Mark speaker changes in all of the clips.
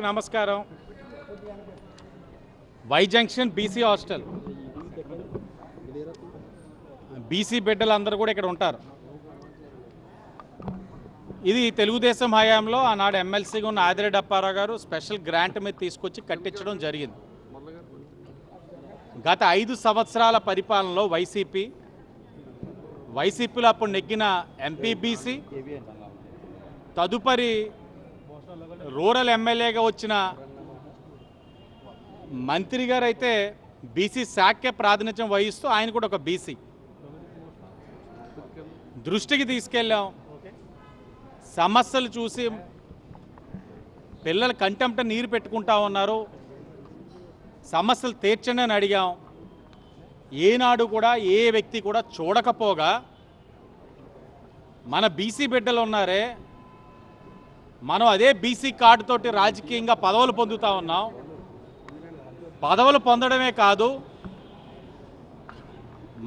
Speaker 1: అందరికీ నమస్కారం. Y junction BC hostel. BC బిడ్డలు అందరూ కూడా ఇక్కడ ఉంటారు. ఇది తెలుగుదేశం హయాంలో ఆనాడు ఎమ్మెల్సీగా ఉన్న ఆదిరెడ్డి అప్పారావు గారు స్పెషల్ గ్రాంట్ మీద తీసుకొచ్చి కట్టించడం జరిగింది. గత ఐదు సంవత్సరాల పరిపాలనలో వైసీపీ వైసీపీలో అప్పుడు నెగ్గిన ఎంపీబీసీ తదుపరి రూరల్ ఎమ్మెల్యేగా వచ్చిన మంత్రి గారు అయితే బీసీ శాఖకే ప్రాతినిధ్యం వహిస్తూ ఆయన కూడా ఒక బీసీ. దృష్టికి తీసుకెళ్ళాం. సమస్యలు చూసి పిల్లలు కంటెంప్ట నీరు పెట్టుకుంటా ఉన్నారు. సమస్యలు తీర్చండి అని అడిగాం. ఏనాడు కూడా ఏ వ్యక్తి కూడా చూడకపోగా మన బీసీ బిడ్డలు ఉన్నారే మనం అదే బీసీ కార్డు తోటి రాజకీయంగా పదవులు పొందుతా ఉన్నాం. పదవులు పొందడమే కాదు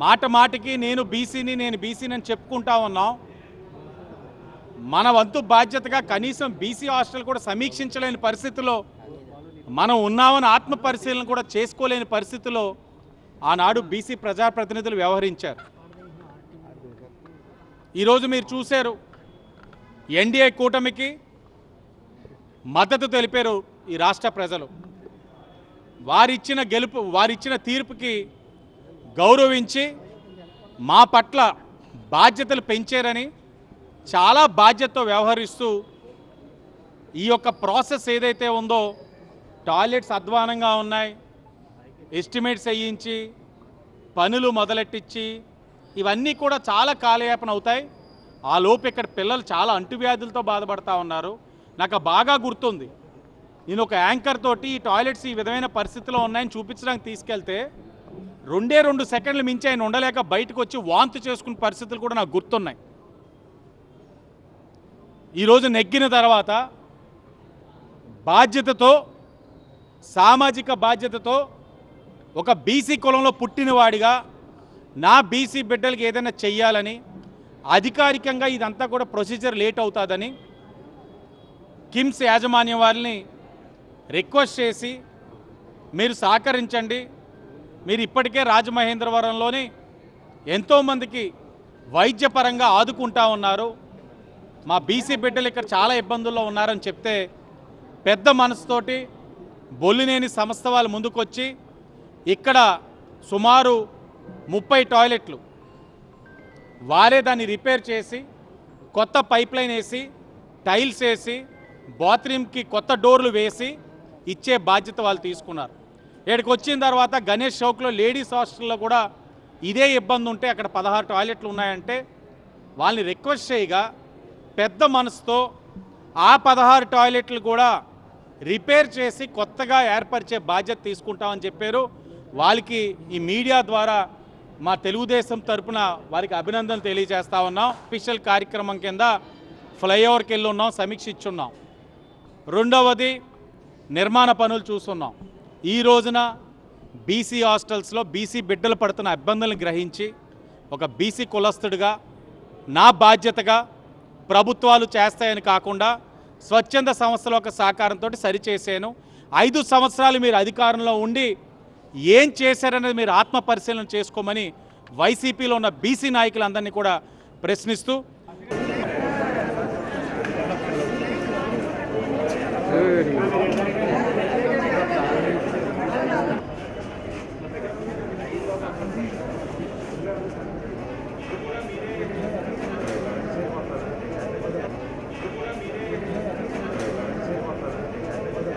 Speaker 1: మాట మాటికి నేను బీసీని నేను బీసీని అని చెప్పుకుంటా ఉన్నాం. మన వంతు బాధ్యతగా కనీసం బీసీ హాస్టల్ కూడా సమీక్షించలేని పరిస్థితిలో మనం ఉన్నామని ఆత్మ పరిశీలన కూడా చేసుకోలేని పరిస్థితిలో ఆనాడు బీసీ ప్రజాప్రతినిధులు వ్యవహరించారు. ఈరోజు మీరు చూశారు ఎన్డీఏ కూటమికి మద్దతు తెలిపారు ఈ రాష్ట్ర ప్రజలు. వారిచ్చిన గెలుపు వారిచ్చిన తీర్పుకి గౌరవించి మా పట్ల బాధ్యతలు పెంచారని చాలా బాధ్యతతో వ్యవహరిస్తూ ఈ యొక్క ప్రాసెస్ ఏదైతే ఉందో టాయిలెట్స్ అధ్వానంగా ఉన్నాయి. ఎస్టిమేట్స్ వేయించి పనులు మొదలెట్టించి ఇవన్నీ కూడా చాలా కాలయాపన అవుతాయి. ఆ లోపు ఇక్కడ పిల్లలు చాలా అంటువ్యాధులతో బాధపడతా ఉన్నారు. నాకు బాగా గుర్తుంది. నేను ఒక యాంకర్ తోటి ఈ టాయిలెట్స్ ఈ విధమైన పరిస్థితిలో ఉన్నాయని చూపించడానికి తీసుకెళ్తే రెండే రెండు సెకండ్లు మించి ఆయన ఉండలేక బయటకు వచ్చి వాంతి చేసుకునే పరిస్థితులు కూడా నాకు గుర్తున్నాయి. ఈరోజు నెగ్గిన తర్వాత బాధ్యతతో సామాజిక బాధ్యతతో ఒక బీసీ కులంలో పుట్టినవాడిగా నా బీసీ బిడ్డలకి ఏదైనా చెయ్యాలని అధికారికంగా ఇదంతా కూడా ప్రొసీజర్ లేట్ అవుతుందని కిమ్స్ యాజమాన్యం వారిని రిక్వెస్ట్ చేసి మీరు సహకరించండి. మీరు ఇప్పటికే రాజమహేంద్రవరంలోని ఎంతోమందికి వైద్యపరంగా ఆదుకుంటా ఉన్నారు. మా బీసీ బిడ్డలు ఇక్కడ చాలా ఇబ్బందుల్లో ఉన్నారని చెప్తే పెద్ద మనసుతోటి బొల్లినేని సంస్థ వాళ్ళు ముందుకొచ్చి ఇక్కడ సుమారు ముప్పై టాయిలెట్లు వారే దాన్ని రిపేర్ చేసి కొత్త పైప్ లైన్ వేసి టైల్స్ వేసి బాత్రూమ్కి కొత్త డోర్లు వేసి ఇచ్చే బాధ్యత వాళ్ళు తీసుకున్నారు. ఇక్కడికి వచ్చిన తర్వాత గణేష్ చౌక్లో లేడీస్ హాస్టల్లో కూడా ఇదే ఇబ్బంది ఉంటే అక్కడ పదహారు టాయిలెట్లు ఉన్నాయంటే వాళ్ళని రిక్వెస్ట్ చేయగా పెద్ద మనసుతో ఆ పదహారు టాయిలెట్లు కూడా రిపేర్ చేసి కొత్తగా ఏర్పరిచే బాధ్యత తీసుకుంటామని చెప్పారు. వాళ్ళకి ఈ మీడియా ద్వారా మా తెలుగుదేశం తరపున వారికి అభినందనలు తెలియజేస్తా ఉన్నాం. అఫీషియల్ కార్యక్రమం కింద ఫ్లైఓవర్కి వెళ్ళి ఉన్నాం సమీక్షించున్నాం రెండవది నిర్మాణ పనులు చూస్తున్నాం. ఈ రోజున బీసీ హాస్టల్స్లో బీసీ బిడ్డలు పడుతున్న ఇబ్బందులను గ్రహించి ఒక బీసీ కులస్తుడిగా నా బాధ్యతగా ప్రభుత్వాలు చేస్తాయని కాకుండా స్వచ్ఛంద సంస్థల యొక్క సహకారంతో సరిచేసాను ఐదు సంవత్సరాలు మీరు అధికారంలో ఉండి ఏం చేశారనేది మీరు ఆత్మ పరిశీలన చేసుకోమని వైసీపీలో ఉన్న బీసీ నాయకులందరినీ కూడా ప్రశ్నిస్తూ